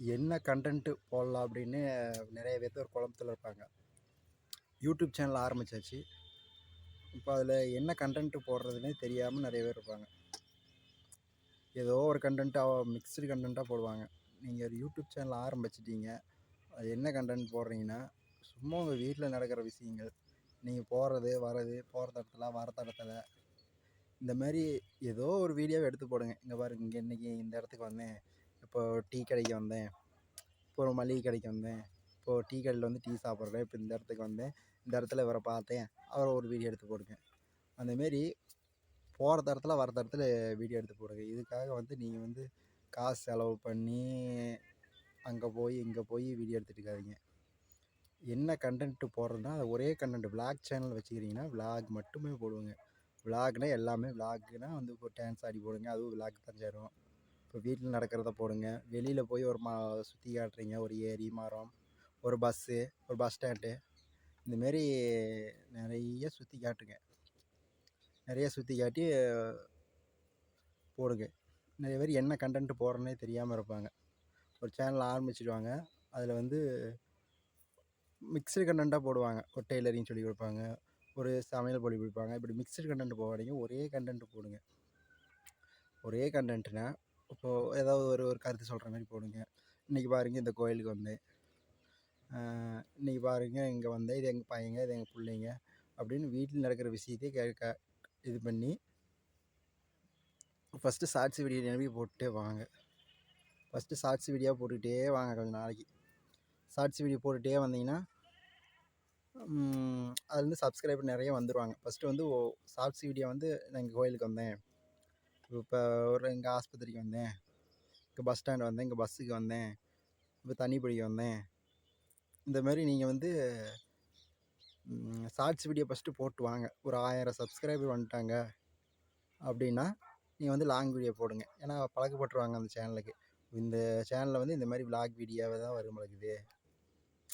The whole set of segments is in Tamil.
என்ன கண்டென்ட்டு போடலாம் அப்படின்னு நிறைய பேர்த்து ஒரு குழம்புல இருப்பாங்க. யூடியூப் சேனல் ஆரம்பிச்சாச்சு. இப்போ அதில் என்ன கண்டென்ட்டு போடுறதுனே தெரியாமல் நிறைய பேர் இருப்பாங்க. ஏதோ ஒரு கண்டென்ட்டாக மிக்ஸ்டு கண்டென்ட்டாக போடுவாங்க. நீங்கள் ஒரு யூடியூப் சேனல் ஆரம்பிச்சிட்டீங்க. அது என்ன கண்டென்ட் போடுறீங்கன்னா சும்மா உங்கள் வீட்டில் நடக்கிற விஷயங்கள். நீங்கள் போகிறது வர்றது போகிற தடத்துல வர தடத்துல. இந்த மாதிரி ஏதோ ஒரு வீடியோவை எடுத்து போடுங்க. இங்கே பாருங்க இங்கே இன்றைக்கி இந்த இடத்துக்கு வந்தேன். இப்போது டீ கடைக்கு வந்தேன். இப்போ ஒரு மளிகை கடைக்கு வந்தேன். இப்போது டீ கடையில் வந்து டீ சாப்பிட்றேன். இப்போ இந்த இடத்துக்கு வந்தேன். இந்த இடத்துல இவரை பார்த்தேன். அவரை ஒரு வீடியோ எடுத்து போடுங்க அந்தமாரி போகிற தடத்துல வர தடத்துல வீடியோ எடுத்து போடுங்க இதுக்காக வந்து நீங்கள் வந்து காசு செலவு பண்ணி அங்கே போய் இங்கே போய் வீடியோ எடுத்துகிட்டு இருக்காதீங்க. என்ன கண்டென்ட்டு போடுறதுனா அது ஒரே கண்டென்ட் விளாக் சேனல் வச்சுக்கிறீங்கன்னா விளாக் மட்டுமே போடுவோங்க. விளாக்னால் எல்லாமே விளாக்னா வந்து இப்போ டான்ஸ் ஆடி போடுங்க. அதுவும் விளாக் தான் சேரும். இப்போ வீட்டில் நடக்கிறத போடுங்க. வெளியில் போய் ஒரு மா சுற்றி காட்டுறீங்க. ஒரு ஏரி மரம் ஒரு பஸ்ஸு ஒரு பஸ் ஸ்டாண்டு இந்தமாரி நிறைய சுற்றி காட்டுங்க. நிறைய சுற்றி காட்டி போடுங்க. நிறைய பேர் என்ன கண்டென்ட் போடுறனே தெரியாமல் இருப்பாங்க. ஒரு சேனல் ஆரம்பிச்சிடுவாங்க அதில் வந்து மிக்சடு கண்டென்ட்டாக போடுவாங்க. ஒரு டெய்லரிங் சொல்லி கொடுப்பாங்க. ஒரு சமையல் பொடி கொடுப்பாங்க. இப்படி மிக்சடு கண்டென்ட் போகாதீங்க ஒரே கண்டென்ட் போடுங்க. ஒரே கண்டென்ட்னா இப்போது ஏதாவது ஒரு ஒரு கருத்து சொல்கிற மாதிரி போடுங்க. இன்றைக்கி பாருங்கள் இந்த கோயிலுக்கு வந்தேன் இன்றைக்கி பாருங்க இங்கே வந்தேன் இது எங்கள் பையங்க இது எங்கள் பிள்ளைங்க அப்படின்னு வீட்டில் நடக்கிற விஷயத்தையே கேட்க இது பண்ணி ஃபஸ்ட்டு ஷார்ட்ஸ் வீடியோ நிரம்பி போட்டுட்டே வாங்க. ஃபஸ்ட்டு ஷார்ட்ஸ் வீடியோ போட்டுக்கிட்டே வாங்க கொஞ்சம் நாளைக்கு. ஷார்ட்ஸ் வீடியோ போட்டுகிட்டே வந்தீங்கன்னா அதுலேருந்து சப்ஸ்கிரைபர் நிறைய வந்துடுவாங்க ஃபஸ்ட்டு வந்து ஓ ஷார்ட்ஸ் வீடியோ வந்து நான் எங்கள் கோயிலுக்கு வந்தேன். இப்போ ஒரு இங்கே ஆஸ்பத்திரிக்கு வந்தேன். இங்கே பஸ் ஸ்டாண்ட் வந்தேன். இங்கே பஸ்ஸுக்கு வந்தேன். இப்போ தண்ணி பிடிக்க வந்தேன். இந்த மாதிரி நீங்கள் வந்து ஷார்ட்ஸ் வீடியோ ஃபஸ்ட்டு போட்டு வாங்க. ஒரு ஆயிரம் சப்ஸ்கிரைபர் வந்துட்டாங்க அப்படின்னா நீங்கள் வந்து லாங் வீடியோ போடுங்க. ஏன்னா பழக்கப்பட்டுருவாங்க அந்த சேனலுக்கு இந்த சேனலில் வந்து இந்த மாதிரி விளாக் வீடியோவை தான் வரும் பழகுது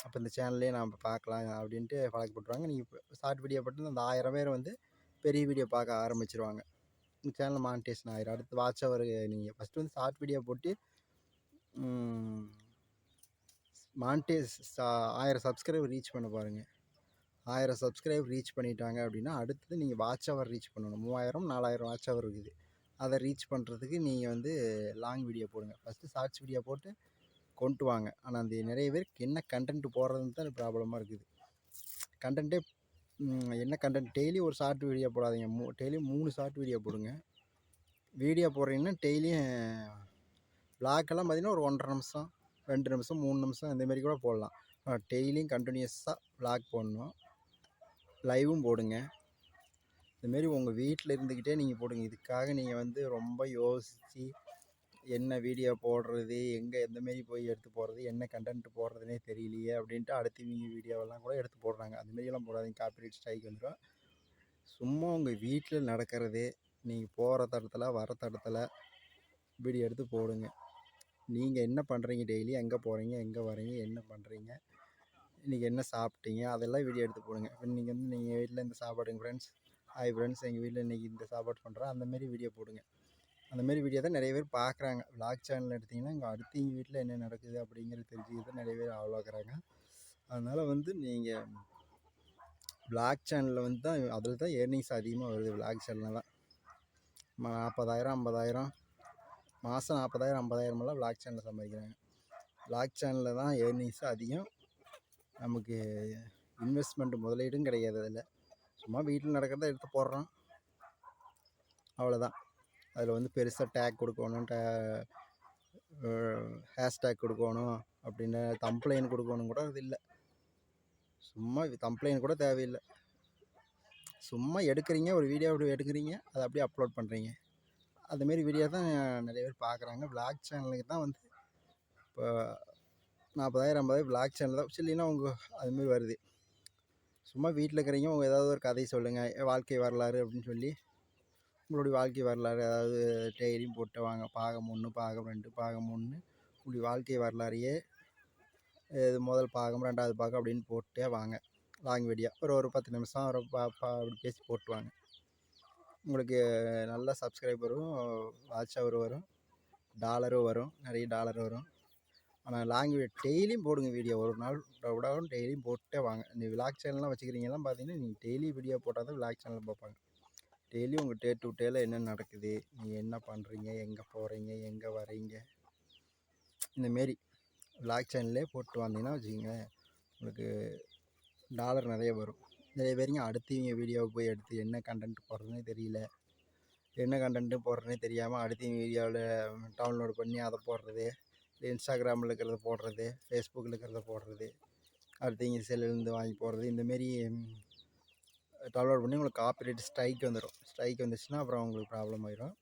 அப்போ இந்த சேனல்லே நாம் பார்க்கலாம் அப்படின்ட்டு பழக்கப்பட்டுருவாங்க. நீங்கள் இப்போ ஷார்ட் வீடியோ போட்டு அந்த ஆயிரம் பேர் வந்து பெரிய வீடியோ பார்க்க ஆரம்பிச்சிருவாங்க. சேனல் மானிட்டேஷன் ஆயிரும். அடுத்து வாட்ச் அவர் நீங்கள் ஃபஸ்ட்டு வந்து ஷார்ட் வீடியோ போட்டு மானிட்டேஸ் ஆயிரம் சப்ஸ்கிரைபர் ரீச் பண்ண பாருங்கள் ஆயிரம் சப்ஸ்கிரைபர் ரீச் பண்ணிட்டாங்க அப்படின்னா அடுத்தது நீங்கள் வாட்ச் அவர் ரீச் பண்ணணும். மூவாயிரம் நாலாயிரம் வாட்ச் அவர் இருக்குது. அதை ரீச் பண்ணுறதுக்கு நீங்கள் வந்து லாங் வீடியோ போடுங்க. ஃபஸ்ட்டு ஷார்ட்ஸ் வீடியோ போட்டு கொண்டு வாங்க. ஆனால் அந்த நிறைய பேருக்கு என்ன கண்டென்ட் போடுறதுன்னு தான் ப்ராப்ளமாக இருக்குது. கண்டென்ட்டே என்ன கண்டென்ட் டெய்லி ஒரு ஷார்ட் வீடியோ போடாதீங்க. மூ டெய்லியும் மூணு ஷார்ட் வீடியோ போடுங்க. வீடியோ போடுறீங்கன்னா டெய்லியும் பிளாக்கெல்லாம் பார்த்தீங்கன்னா ஒரு ஒன்றரை நிமிஷம் ரெண்டு நிமிஷம் மூணு நிமிஷம் இந்தமாரி கூட போடலாம். டெய்லியும் கண்டினியூஸாக பிளாக் போடணும். லைவும் போடுங்க. இதுமாரி உங்கள் வீட்டில் இருந்துக்கிட்டே நீங்கள் போடுங்க. இதுக்காக நீங்கள் வந்து ரொம்ப யோசித்து என்ன வீடியோ போடுறது எங்கே எந்த மாரி போய் எடுத்து போடுறது என்ன கண்டென்ட் போடுறதுனே தெரியலையே அப்படின்ட்டு அடுத்தவங்க வீடியோவெல்லாம் கூட எடுத்து போடுறாங்க. அதுமாரியெல்லாம் போடாதீங்க. காப்பிரைட் ஸ்ட்ரைக் வந்துடும் சும்மா உங்கள் வீட்டில் நடக்கிறது நீங்கள் போகிற தடத்தில் வர தடத்தில் வீடியோ எடுத்து போடுங்க. நீங்கள் என்ன பண்ணுறீங்க டெய்லி எங்கே போகிறீங்க எங்கே வரீங்க என்ன பண்ணுறீங்க இன்றைக்கி என்ன சாப்பிட்டீங்க? அதெல்லாம் வீடியோ எடுத்து போடுங்க. இப்போ நீங்கள் வந்து நீங்கள் வீட்டில் இந்த சாப்பாடுங்க ஃப்ரெண்ட்ஸ் ஹாய் ஃப்ரெண்ட்ஸ் எங்கள் வீட்டில் இன்றைக்கி இந்த சாப்பாடு பண்ணுறோம் அந்தமாரி வீடியோ போடுங்க. அந்தமாரி வீடியோ தான் நிறைய பேர் பார்க்குறாங்க. விளாக் சேனல் எடுத்திங்கன்னா இங்கே அடுத்தவங்க வீட்டில் என்ன நடக்குது அப்படிங்கிறது தெரிஞ்சுக்கிறது நிறைய பேர் ஆவலாக்குறாங்க அதனால் வந்து நீங்கள் விளாக் சேனலில் வந்து தான் அதில் தான் ஏர்னிங்ஸ் அதிகமாக வருது விளாக் சேனலில் தான் நாற்பதாயிரம் ஐம்பதாயிரம் மாதம் நாற்பதாயிரம் ஐம்பதாயிரமெல்லாம் விளாக் சேனலில் சம்பாதிக்கிறாங்க. விளாக் சேனலில் தான் ஏர்னிங்ஸ் அதிகம். நமக்கு இன்வெஸ்ட்மெண்ட் முதலீடும் கிடையாது அதில். சும்மா வீட்டில் நடக்கிறத எடுத்து போடுறோம். அவ்வளோதான். அதில் வந்து பெருசாக டேக் கொடுக்கணும் டே ஹேஷ்டேக் கொடுக்கணும் அப்படின்னு தம்ப்ளைன் கொடுக்கணும் கூட அது இல்லை. சும்மா தம்ப்ளைன் கூட தேவையில்லை. சும்மா எடுக்கிறீங்க ஒரு வீடியோ அப்படி எடுக்கிறீங்க அதை அப்படியே அப்லோட் பண்ணுறீங்க அதுமாரி வீடியோ தான் நிறைய பேர் பார்க்குறாங்க. விளாக் சேனலுக்கு தான் வந்து இப்போ நாற்பதாயிரம் ஐம்பதாயிரம் விளாக் சேனல் தான் இல்லைன்னா உங்கள் அதுமாரி வருது. சும்மா வீட்டில் இருக்கிறீங்க உங்கள் ஏதாவது ஒரு கதை சொல்லுங்கள் வாழ்க்கை வரலாறு அப்படின்னு சொல்லி உங்களுடைய வாழ்க்கை வரலாறு அதாவது டெய்லியும் போட்டு வாங்க பாகம் ஒன்று பாகம் ரெண்டு பாகம் ஒன்று உங்களுடைய வாழ்க்கை வரலாறையே இது முதல் பாகம் ரெண்டாவது பாகம் அப்படின்னு போட்டே வாங்க. லாங் வீடியோ ஒரு ஒரு பத்து நிமிஷம் ஒரு பா பா அப்படி பேசி போட்டு வாங்க. உங்களுக்கு நல்ல சப்ஸ்கிரைபரும் வாட்ச் அவர் வரும் டாலரும் வரும் நிறைய டாலர் வரும். ஆனால் லாங் வீடியோ டெய்லியும் போடுங்க வீடியோ ஒரு நாள் விடாமல் டெய்லியும் போட்டே வாங்க. இந்த விளாக் சேனல்லாம் வச்சுக்கிறீங்கலாம் பார்த்தீங்கன்னா நீங்கள் டெய்லி வீடியோ போட்டால் தான் விளாக் சேனல் பார்ப்பாங்க. டெய்லியும் உங்கள் டே டு டேல என்ன நடக்குது? நீங்கள் என்ன பண்ணுறீங்க எங்கே போகிறீங்க எங்கே வரீங்க? இந்தமாரி விளாக் சேனல்லே போட்டு வந்தீங்கன்னா வச்சுக்கோங்க உங்களுக்கு டாலர் நிறைய வரும். நிறைய பேருங்க அடுத்தவங்க வீடியோவை போய் எடுத்து என்ன கண்டென்ட் போடுறதுனே தெரியல. என்ன கண்டென்ட்டு போடுறதுனே தெரியாமல் அடுத்தவங்க வீடியோவில் டவுன்லோடு பண்ணி அதை போடுறது இல்லை இன்ஸ்டாகிராமில் இருக்கிறத போடுறது ஃபேஸ்புக்கில் இருக்கிறத போடுறது அடுத்தவங்க செல்லுலேருந்து வாங்கி போடுறது இந்தமாரி டவுன்லோட் பண்ணி உங்களுக்கு காப்பிரைட் ஸ்ட்ரைக் வந்துடும் ஸ்ட்ரைக் வந்துச்சுன்னா அப்புறம் உங்களுக்கு ப்ராப்ளம் ஆயிடும்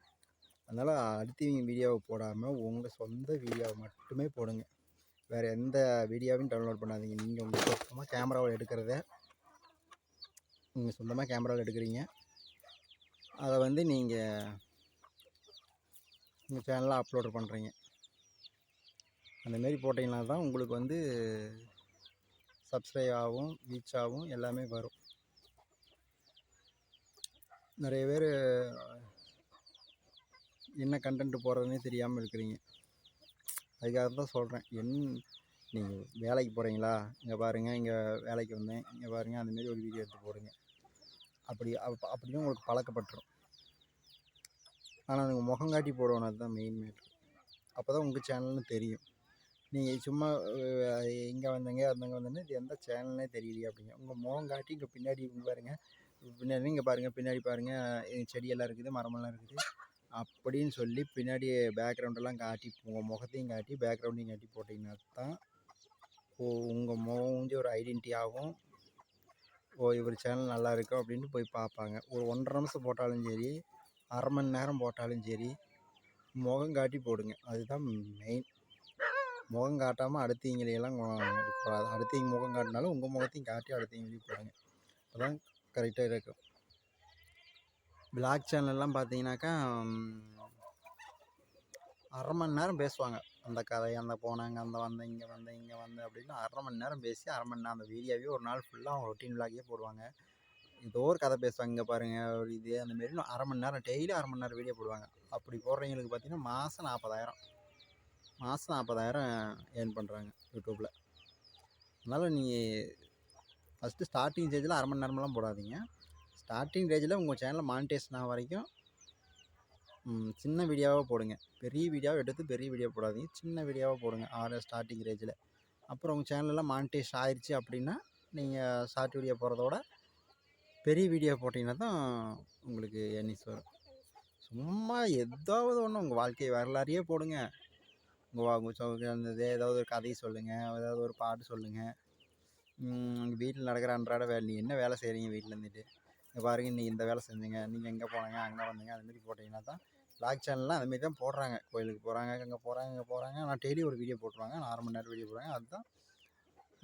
அதனால் அடுத்தவங்க வீடியோவை போடாமல் உங்கள் சொந்த வீடியோவை மட்டுமே போடுங்க. வேறு எந்த வீடியோவையும் டவுன்லோட் பண்ணாதீங்க. நீங்கள் உங்கள் சொந்தமாக கேமராவில் எடுக்கிறத நீங்கள் சொந்தமாக கேமராவில் எடுக்கிறீங்க. அதை வந்து நீங்கள் உங்கள் சேனலில் அப்லோட் பண்ணுறீங்க அந்தமாரி போட்டிங்கன்னா தான் உங்களுக்கு வந்து சப்ஸ்கிரைப் ஆகும் ரீச் ஆகும் எல்லாமே வரும். நிறைய பேர் என்ன கண்டென்ட் போடுறதுனே தெரியாமல் இருக்கிறீங்க. அதுக்காக தான் சொல்கிறேன் என் நீங்கள் வேலைக்கு போகிறீங்களா இங்கே பாருங்கள் இங்கே வேலைக்கு வந்தேன். இங்கே பாருங்கள் அந்தமாரி ஒரு வீடியோ எடுத்து போடுங்க. அப்படி அப் அப்படியும் உங்களுக்கு பழக்கப்பட்டுரும். ஆனால் நீங்கள் முகம் காட்டி போடணும் அதுதான் மெயின் மேட்ரு அப்போ தான் உங்கள் சேனல்னு தெரியும். நீங்கள் சும்மா இங்கே வந்தீங்க அந்தங்க வந்தேன்னு இது எந்த சேனல்னே தெரியலையே அப்படிங்க. உங்கள் முகம் காட்டி இங்கே பின்னாடி பாருங்கள் பின்னாடி நீங்கள் பாருங்கள் பின்னாடி பாருங்கள் செடியெல்லாம் இருக்குது மரமெல்லாம் இருக்குது. அப்படின்னு சொல்லி பின்னாடி பேக்ரவுண்டெல்லாம் காட்டி உங்கள் முகத்தையும் காட்டி பேக்ரவுண்டையும் காட்டி போட்டிங்கன்னா தான் ஓ உங்கள் முகம் வந்து ஒரு ஐடென்டி ஆகும். ஓ இவர் சேனல் நல்லா இருக்கும் அப்படின்ட்டு போய் பார்ப்பாங்க. ஒரு ஒன்றரை நிமிஷம் போட்டாலும் சரி அரை மணி நேரம் போட்டாலும் சரி முகம் காட்டி போடுங்க. அதுதான் மெயின் முகம் காட்டாமல் அடுத்தவங்களையெல்லாம் கூடாது. அடுத்தவங்க முகம் காட்டினாலும் உங்கள் முகத்தையும் காட்டி அடுத்தவங்களையும் போடுங்க. அதான் கரெக்டாக இருக்கும். பிளாக் சேனல்லாம் பார்த்தீங்கன்னாக்கா அரை மணி நேரம் பேசுவாங்க. அந்த கதை அந்த போனாங்க அந்த வந்தேன் இங்கே வந்தேன் இங்கே வந்தேன் அப்படின்னு அரை மணி நேரம் பேசி அரை மணி நேரம் அந்த வீடியோவே ஒரு நாள் ஃபுல்லாக அவங்க ரொட்டீன் விளாகே போடுவாங்க. ஏதோ ஒரு கதை பேசுவாங்க. இங்கே பாருங்கள் ஒரு இது அந்தமாரி அரை மணி நேரம் டெய்லி அரை மணி நேரம் வீடியோ போடுவாங்க. அப்படி போடுறவங்களுக்கு பார்த்தீங்கன்னா மாதம் நாற்பதாயிரம். மாதம் நாற்பதாயிரம் ஏர்ன் பண்ணுறாங்க யூடியூப்பில் அதனால் நீங்கள் ஃபஸ்ட்டு ஸ்டார்டிங் ஸ்டேஜில் அரை மணி நேரமெல்லாம் போடாதீங்க. ஸ்டார்டிங் ஸ்டேஜில் உங்கள் சேனலில் மானிட்டேஷன் ஆக வரைக்கும் சின்ன வீடியோவாக போடுங்க. பெரிய வீடியோவை எடுத்து பெரிய வீடியோ போடாதீங்க. சின்ன வீடியோவாக போடுங்க. ஆறு ஸ்டார்டிங் ரேஜில் அப்புறம் உங்கள் சேனலெல்லாம் மானிட்டேஷ் ஆயிடுச்சு அப்படின்னா நீங்கள் ஷார்ட் வீடியோ போடுறதோட பெரிய வீடியோ போட்டிங்கன்னா தான் உங்களுக்கு எர்னிங்ஸ் வரும். சும்மா ஏதாவது ஒன்று உங்கள் வாழ்க்கை வரலாறையே போடுங்க. உங்கள் உங்கள் அந்த ஏதாவது ஒரு கதையை சொல்லுங்கள் ஏதாவது ஒரு பாட்டு சொல்லுங்கள் வீட்டில் நடக்கிற அன்றாட வேலை. நீங்கள் என்ன வேலை செய்கிறீங்க வீட்டில் இருந்துட்டு? இங்கே பாருங்கள் இன்றைக்கி இந்த வேலை செஞ்சீங்க. நீங்கள் எங்கே போனாங்க அங்கே வந்தீங்க அதுமாரி போட்டிங்கன்னா தான் ப்ளாக் சேனல்லாம் அதுமாரி தான் போடுறாங்க. கோயிலுக்கு போகிறாங்க அங்கே போகிறாங்க இங்கே போகிறாங்க ஆனால் டெய்லி ஒரு வீடியோ போட்டுருவாங்க. நான் அரை மணி நேரம் வீடியோ போடுறாங்க அதுதான்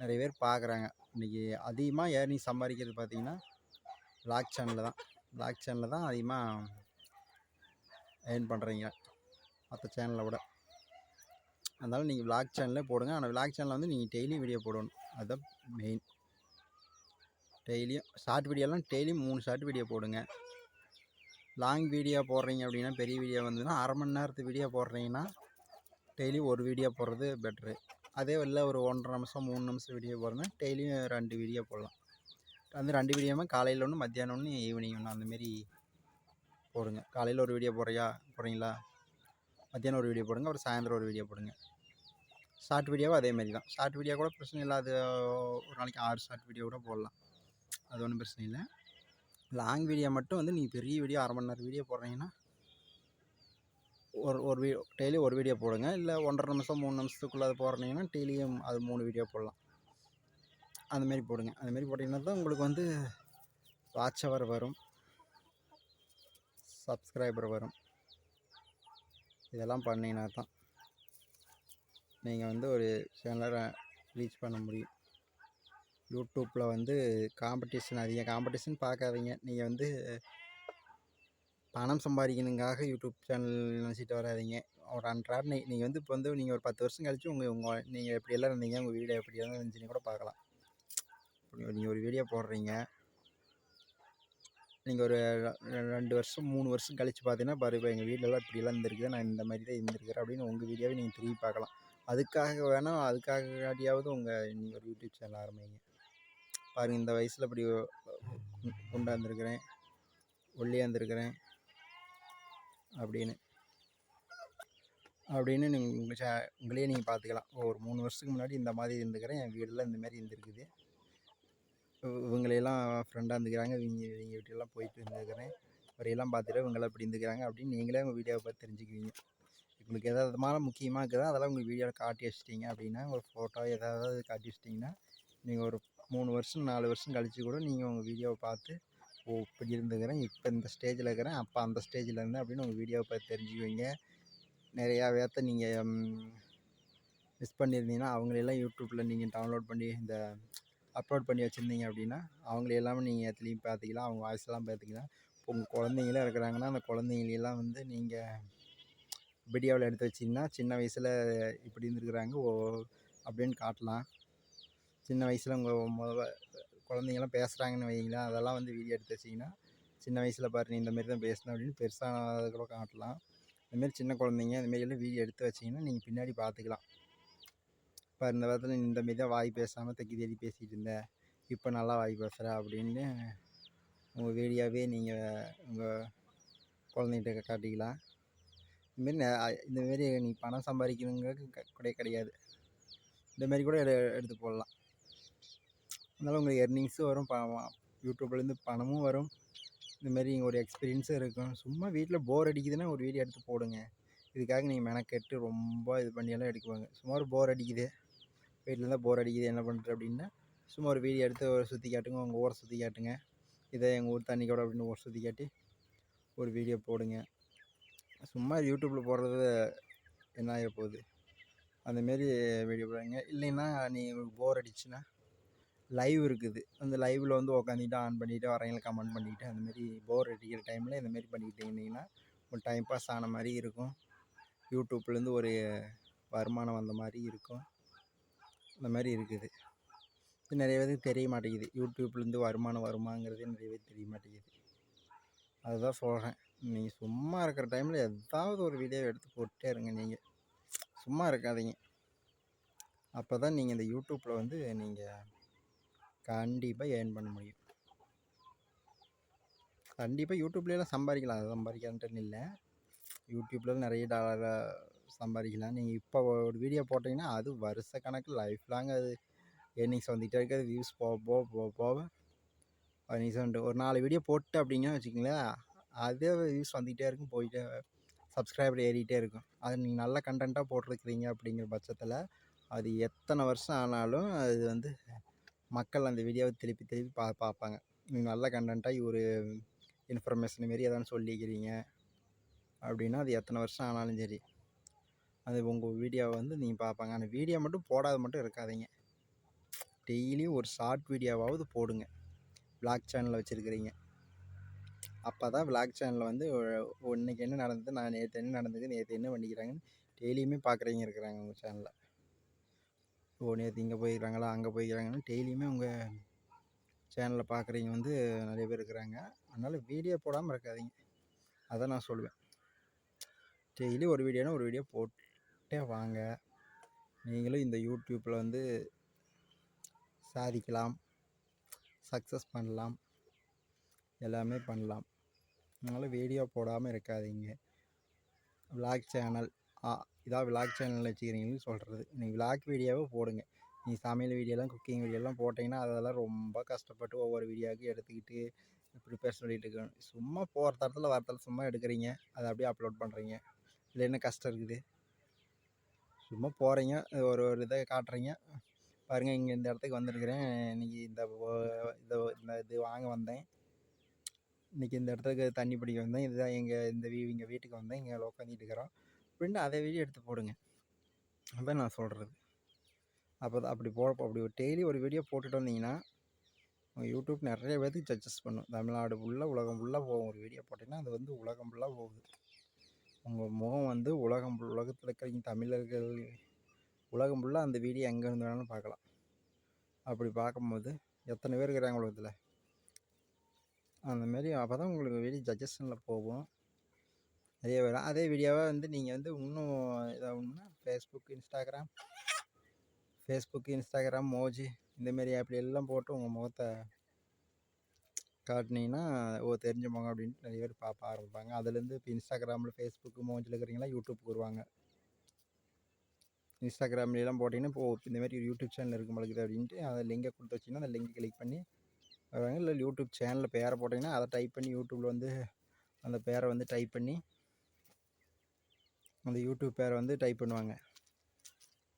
நிறைய பேர் பார்க்குறாங்க இன்றைக்கி அதிகமாக ஏர்னிங் சம்பாதிக்கிறது பார்த்தீங்கன்னா ப்ளாக் சேனலில் தான். லாக் சேனலில் தான் அதிகமாக ஏர்ன் பண்ணுறீங்க மற்ற சேனலை விட. அதனால் நீங்கள் விளாக் சேனலே போடுங்க. ஆனால் விளாக் சேனலில் வந்து நீங்கள் டெய்லியும் வீடியோ போடணும். அதுதான் மெயின் டெய்லியும் ஷார்ட் வீடியோலாம் டெய்லியும் மூணு ஷார்ட் வீடியோ போடுங்க. லாங் வீடியோ போடுறீங்க அப்படின்னா பெரிய வீடியோ வந்ததுன்னா அரை மணி நேரத்து வீடியோ போடுறீங்கன்னா டெய்லி ஒரு வீடியோ போடுறது பெட்ரு அதே வெளில ஒரு ஒன்றரை நிமிஷம் மூணு நிமிஷம் வீடியோ போடுறதுனா டெய்லியும் ரெண்டு வீடியோ போடலாம். அந்த ரெண்டு வீடியோமே காலையில் ஒன்று மத்தியானம் ஒன்று ஈவினிங் ஒன்று அந்தமாரி போடுங்க. காலையில் ஒரு வீடியோ போடுறியா போடுறீங்களா? மத்தியானம் ஒரு வீடியோ போடுங்க அப்புறம் சாயந்தரம் ஒரு வீடியோ போடுங்க. ஷார்ட் வீடியோவும் அதே மாதிரி தான். ஷார்ட் வீடியோ கூட பிரச்சனை இல்லை அது ஒரு நாளைக்கு ஆறு ஷார்ட் வீடியோ கூட போடலாம். அது ஒன்றும் பிரச்சனை இல்லை. லாங் வீடியோ மட்டும் வந்து நீங்கள் பெரிய வீடியோ அரை மணி நேரம் வீடியோ போடுறீங்கன்னா ஒரு ஒரு வீ டெய்லி ஒரு வீடியோ போடுங்க. இல்லை ஒன்றரை நிமிஷம் மூணு நிமிஷத்துக்குள்ளே அது போடுறீங்கன்னா டெய்லியும் அது மூணு வீடியோ போடலாம். அந்தமாரி போடுங்க. அந்தமாரி போட்டிங்கன்னா தான் உங்களுக்கு வந்து வாட்ச் அவர் வரும். சப்ஸ்கிரைபர் வரும். இதெல்லாம் பண்ணிங்கன்னா தான். நீங்கள் வந்து ஒரு சேனலை ரீச் பண்ண முடியும். யூடியூப்பில் வந்து காம்படிஷன் அதிகம். காம்படிஷன் பார்க்காதீங்க. நீங்கள் வந்து பணம் சம்பாதிக்கணுங்காக யூடியூப் சேனல் நினச்சிட்டு வராதீங்க. ஒரு அன்றாட நீ நீங்கள் வந்து இப்போ வந்து நீங்கள் ஒரு பத்து வருஷம் கழிச்சு உங்கள் உங்கள் நீங்கள் எப்படியெல்லாம் இருந்தீங்க உங்கள் வீடியோ எப்படி எல்லாம் இருந்துச்சுன்னு கூட பார்க்கலாம். நீங்கள் ஒரு வீடியோ போடுறீங்க. நீங்கள் ஒரு ரெண்டு வருஷம் மூணு வருஷம் கழித்து பார்த்தீங்கன்னா பாரு இப்போ எங்கள் வீட்டிலலாம் இப்படியெல்லாம் இருந்திருக்கு நான் இந்த மாதிரி தான் இருந்திருக்கிறேன் அப்படின்னு உங்கள் வீடியோவை நீங்கள் திரும்பி பார்க்கலாம். அதுக்காக வேணால் அதுக்காகட்டியாவது உங்கள் நீங்கள் ஒரு யூடியூப் சேனல் ஆரம்பிங்க. பாருங்கள் இந்த வயசில் இப்படி கொண்டாந்துருக்கிறேன். ஒல்லியாந்துருக்கிறேன் அப்படின்னு. அப்படின்னு நீங்கள் உங்கள் சே உங்களையே நீங்கள் பார்த்துக்கலாம் ஒரு மூணு வருஷத்துக்கு முன்னாடி இந்த மாதிரி இருந்துக்கிறேன். என் வீடெல்லாம் இந்த மாதிரி இருந்துருக்குது. இவங்களையெல்லாம் ஃப்ரெண்டாக இருந்துக்கிறாங்க. இவங்க இவங்க வீட்டிலலாம் போயிட்டு இருந்துக்கிறேன் வரையெல்லாம் பார்த்துட்டு இவங்களாம் இப்படி இருந்துக்கிறாங்க அப்படின்னு நீங்களே உங்கள் வீடியோவை பார்த்து தெரிஞ்சுக்குவீங்க. உங்களுக்கு எதாவது விதமான முக்கியமாக இருக்குதோ? அதெல்லாம் உங்கள் வீடியோவில் காட்டி வச்சிட்டிங்க அப்படின்னா ஒரு ஃபோட்டோ எதாவது காட்டி வச்சிட்டிங்கன்னா நீங்கள் ஒரு மூணு வருஷம் நாலு வருஷம் கழித்து கூட நீங்கள் உங்கள் வீடியோவை பார்த்து ஓ இப்படி இருந்துக்கிறேன் இப்போ இந்த ஸ்டேஜில் இருக்கிறேன் அப்போ அந்த ஸ்டேஜில் இருந்தேன் அப்படின்னு உங்கள் வீடியோவை பார்த்து தெரிஞ்சுக்குவீங்க. நிறையா வேத்த நீங்கள் மிஸ் பண்ணியிருந்தீங்கன்னா அவங்களெல்லாம் யூடியூப்பில் நீங்கள் டவுன்லோட் பண்ணி இந்த அப்லோட் பண்ணி வச்சுருந்தீங்க அப்படின்னா அவங்கள எல்லாமே நீங்கள் எதுலேயும் பார்த்துக்கலாம் அவங்க வாய்ஸ் எல்லாம் பார்த்துக்கலாம் இப்போ உங்கள் குழந்தைங்களாம் இருக்கிறாங்கன்னா அந்த குழந்தைங்களெல்லாம் வந்து நீங்கள் வீடியோவில் எடுத்து வச்சிங்கன்னா சின்ன வயசில் இப்படி இருந்துருக்குறாங்க ஓ அப்படின்னு காட்டலாம். சின்ன வயசில் உங்கள் முத குழந்தைங்களாம் பேசுகிறாங்கன்னு வைங்களேன் அதெல்லாம் வந்து வீடியோ எடுத்து வச்சிங்கன்னா சின்ன வயசில் பாரு நீ இந்த மாதிரி தான் பேசணும் அப்படின்னு பெருசாக கூட காட்டலாம். இந்தமாரி சின்ன குழந்தைங்க இந்தமாரி எல்லாம் வீடியோ எடுத்து வச்சிங்கன்னா நீங்கள் பின்னாடி பார்த்துக்கலாம் இப்போ இந்த வாரத்தில் நீ இந்த மாரி தான் வாய் பேசாமல் தக்கி தேடி பேசிகிட்டு இருந்தேன் இப்போ நல்லா வாய் பேசுகிற அப்படின்னு உங்கள் வீடியோவே நீங்கள் உங்கள் குழந்தைகிட்ட காட்டிக்கலாம். இதுமாரி இந்தமாரி நீ பணம் சம்பாதிக்கணுங்கிறது க கூட கிடையாது. இந்தமாரி கூட எடு எடுத்து போடலாம். அதனால் உங்களுக்கு எர்னிங்ஸும் வரும் ப யூடியூப்லேருந்து பணமும் வரும். இந்தமாரி ஒரு எக்ஸ்பீரியன்ஸும் இருக்கும். சும்மா வீட்டில் போர் அடிக்குதுன்னா ஒரு வீடியோ எடுத்து போடுங்க. இதுக்காக நீங்கள் மெனக்கெட்டு ரொம்ப இது பண்ணியெல்லாம் எடுக்குவாங்க. சும்மா ஒரு போர் அடிக்குது. வீட்டில் இருந்தால் போர் அடிக்குது என்ன பண்ணுறது அப்படின்னா சும்மா ஒரு வீடியோ எடுத்து ஒரு சுற்றி காட்டுங்க உங்கள் ஊரை சுற்றி காட்டுங்க. இதை எங்கள் ஊர் தண்ணி கூட அப்படின்னு ஊர் சுற்றி காட்டி ஒரு வீடியோ போடுங்க. சும்மா யூடியூப்பில் போடுறது என்ன ஆகிட போகுது? அந்தமாரி வீடியோ போடுங்க இல்லைன்னா நீ போர் அடிச்சுன்னா லைவ் இருக்குது. அந்த லைவில் வந்து உக்காந்துக்கிட்டு ஆன் பண்ணிவிட்டு வரவங்களை கமெண்ட் பண்ணிக்கிட்டு அந்தமாரி போர் அடிக்கிற டைமில் இந்தமாரி பண்ணிக்கிட்டு இருந்தீங்கன்னா ஒரு டைம் பாஸ் ஆன மாதிரி இருக்கும். யூடியூப்லேருந்து ஒரு வருமானம் வந்த மாதிரி இருக்கும். அந்த மாதிரி இருக்குது. இது நிறைய பேருக்கு தெரிய மாட்டேங்குது. யூடியூப்லேருந்து வருமானம் வருமாங்கிறது நிறைய பேர் தெரிய மாட்டேங்குது. அதுதான் சொல்கிறேன் நீங்கள் சும்மா இருக்கிற டைமில் ஏதாவது ஒரு வீடியோ எடுத்து போட்டே இருங்க நீங்கள் சும்மா இருக்காதீங்க. அப்போ தான் நீங்கள் இந்த யூடியூப்பில் வந்து நீங்கள் கண்டிப்பாக ஏர்ன் பண்ண முடியும். கண்டிப்பாக யூடியூப்லேலாம் சம்பாதிக்கலாம். அதை சம்பாதிக்கான்ட்டுன்னு இல்லை. யூடியூப்லாம் நிறைய டாலரை சம்பாதிக்கலாம். நீங்கள் இப்போ ஒரு வீடியோ போட்டிங்கன்னா அது வருஷ கணக்கு லைஃப் லாங் அது. ஏர்னிங்ஸ் வந்துகிட்டே இருக்காது வியூஸ் போக போக போக போக. ஏர்னிங்ஸ் வந்துட்டு ஒரு நாலு வீடியோ போட்டு அப்படிங்கன்னா வச்சுக்கோங்களேன் அதே வியூஸ் வந்துகிட்டே இருக்கும் போயிட்டே சப்ஸ்கிரைபர் ஏறிக்கிட்டே இருக்கும். அது நீங்கள் நல்ல கண்டென்ட்டாக போட்டிருக்கிறீங்க அப்படிங்கிற பட்சத்தில் அது எத்தனை வருஷம் ஆனாலும் அது வந்து மக்கள் அந்த வீடியோவை திருப்பி திருப்பி பா பார்ப்பாங்க. நீங்கள் நல்ல கண்டென்ட்டாக ஒரு இன்ஃபர்மேஷன் மாரி எதாவது சொல்லிக்கிறீங்க அப்படின்னா அது எத்தனை வருஷம் ஆனாலும் சரி அது உங்கள் வீடியோவை வந்து நீங்கள் பார்ப்பாங்க. அந்த வீடியோ மட்டும் போடாத மட்டும் இருக்காதீங்க. டெய்லியும் ஒரு ஷார்ட் வீடியோவாவது போடுங்க. பிளாக் சேனலில் வச்சுருக்கிறீங்க. அப்போ தான் விளாக் சேனலில் வந்து இன்றைக்கி இன்னைக்கு என்ன நடந்தது நான் நேற்று என்ன நடந்தது நேற்று என்ன பண்ணிக்கிறாங்கன்னு டெய்லியுமே பார்க்குறவங்க இருக்கிறாங்க உங்கள் சேனலில் ஓ நேற்று இங்கே போயிருக்கிறாங்களா அங்கே போயிருக்கிறாங்கன்னு டெய்லியுமே உங்கள் சேனலில் பார்க்குறவங்க வந்து நிறைய பேர் இருக்கிறாங்க. அதனால் வீடியோ போடாமல் இருக்காதீங்க. அதை நான் சொல்லுவேன். டெய்லி ஒரு வீடியோனா ஒரு வீடியோ போட்டே வாங்க. நீங்களும் இந்த யூடியூப்பில் வந்து சாதிக்கலாம் சக்ஸஸ் பண்ணலாம். எல்லாமே பண்ணலாம். அதனால் வீடியோ போடாமல் இருக்காதீங்க. விளாக் சேனல் இதான் விளாக் சேனல் வச்சுக்கிறீங்கன்னு சொல்கிறது நீங்கள் விளாக் வீடியோவே போடுங்க. நீ சமையல் வீடியோலாம் குக்கிங் வீடியோலாம் போட்டிங்கன்னா அதெல்லாம் ரொம்ப கஷ்டப்பட்டு ஒவ்வொரு வீடியோவுக்கும் எடுத்துக்கிட்டு ப்ரிப்பேர் சொல்லிகிட்டு இருக்கணும். சும்மா போகிற தரத்தில் வர தரத்தில் சும்மா எடுக்கிறீங்க. அதை அப்படியே அப்லோட் பண்ணுறீங்க இதில் என்ன கஷ்டம் இருக்குது? சும்மா போகிறீங்க ஒரு ஒரு இதை காட்டுறீங்க. பாருங்கள் இங்கே இந்த இடத்துக்கு வந்திருக்கிறேன். இன்றைக்கி இந்த இந்த இந்த இது வாங்க வந்தேன். இன்றைக்கி இந்த இடத்துக்கு தண்ணி பிடிக்க வந்தேன். இதுதான் எங்கள் இந்த வீ இங்கே வீட்டுக்கு வந்தேன். இங்கே உட்காந்துட்டு இருக்கிறோம். அப்படின்ட்டு அதை வீடியோ எடுத்து போடுங்க. அதுதான் நான் சொல்கிறது அப்போ தான் அப்படி போடப்போ அப்படி ஒரு டெய்லி ஒரு வீடியோ போட்டுட்டு வந்தீங்கன்னா உங்கள் யூடியூப் நிறைய பேர்த்துக்கு சஜஸ்ட் பண்ணும். தமிழ்நாடு ஃபுல்லாக உலகம் ஃபுல்லாக போகும். ஒரு வீடியோ போட்டிங்கன்னா அது வந்து உலகம் ஃபுல்லாக போகுது. உங்கள் முகம் வந்து உலகம் உலகத்தில் இருக்கிற தமிழர்கள் உலகம் ஃபுல்லாக அந்த வீடியோ எங்கே இருந்து வேணாலும் பார்க்கலாம். அப்படி பார்க்கும்போது எத்தனை பேர் இருக்கிறாங்க உலகத்தில்? அந்த மாரி அப்போ தான் உங்களுக்கு வீடியோ சஜஷனில் போகும். நிறைய வரும் அதே வீடியோவை வந்து நீங்கள் வந்து இன்னும் இதாகணும்னா ஃபேஸ்புக் இன்ஸ்டாகிராம் ஃபேஸ்புக் இன்ஸ்டாகிராம் மோஜி இந்தமாரி ஆப்ல எல்லாம் போட்டு உங்கள் முகத்தை காட்டினீங்கன்னா ஓ தெரிஞ்ச முகம் அப்படின்ட்டு நிறைய பேர் பார்ப்ப ஆரம்பிப்பாங்க. அதுலேருந்து இப்போ இன்ஸ்டாகிராமில் ஃபேஸ்புக்கு மோஜில் இருக்கிறீங்களா யூடியூப்க்கு வருவாங்க. இன்ஸ்டாகிராம்லாம் போட்டிங்கன்னா இப்போ இந்தமாதிரி ஒரு யூடியூப் சேனல் இருக்கு முளைக்குது அப்படின்ட்டு அதை லிங்கை கொடுத்து வச்சிங்கன்னா அந்த லிங்கை கிளிக் பண்ணி வருவாங்க இல்லை யூடியூப் சேனலில் பேரை போட்டிங்கன்னா அதை டைப் பண்ணி யூடியூப்பில் வந்து அந்த பேரை வந்து டைப் பண்ணி அந்த யூடியூப் பேரை வந்து டைப் பண்ணுவாங்க.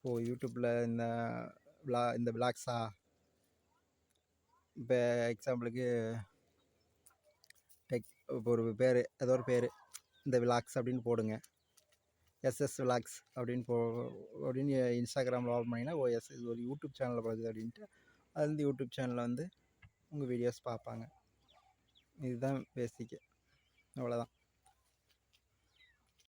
ஓ யூடியூப்பில் இந்த விளா இந்த விளாக்ஸா இப்போ எக்ஸாம்பிளுக்கு டெக் இப்போ ஒரு பேர் ஏதோ ஒரு பேர் இந்த விளாக்ஸ் அப்படின்னு போடுங்க. எஸ்எஸ் விளாக்ஸ் அப்படின்னு போ அப்படின்னு இன்ஸ்டாகிராமில் ஓப்பன் பண்ணிங்கன்னா ஓ எஸ் இது ஒரு யூடியூப் சேனலில் போகிறது அப்படின்ட்டு அது வந்து யூடியூப் சேனலில் வந்து உங்கள் வீடியோஸ் பார்ப்பாங்க இதுதான் பேசிக்கு அவ்வளோதான்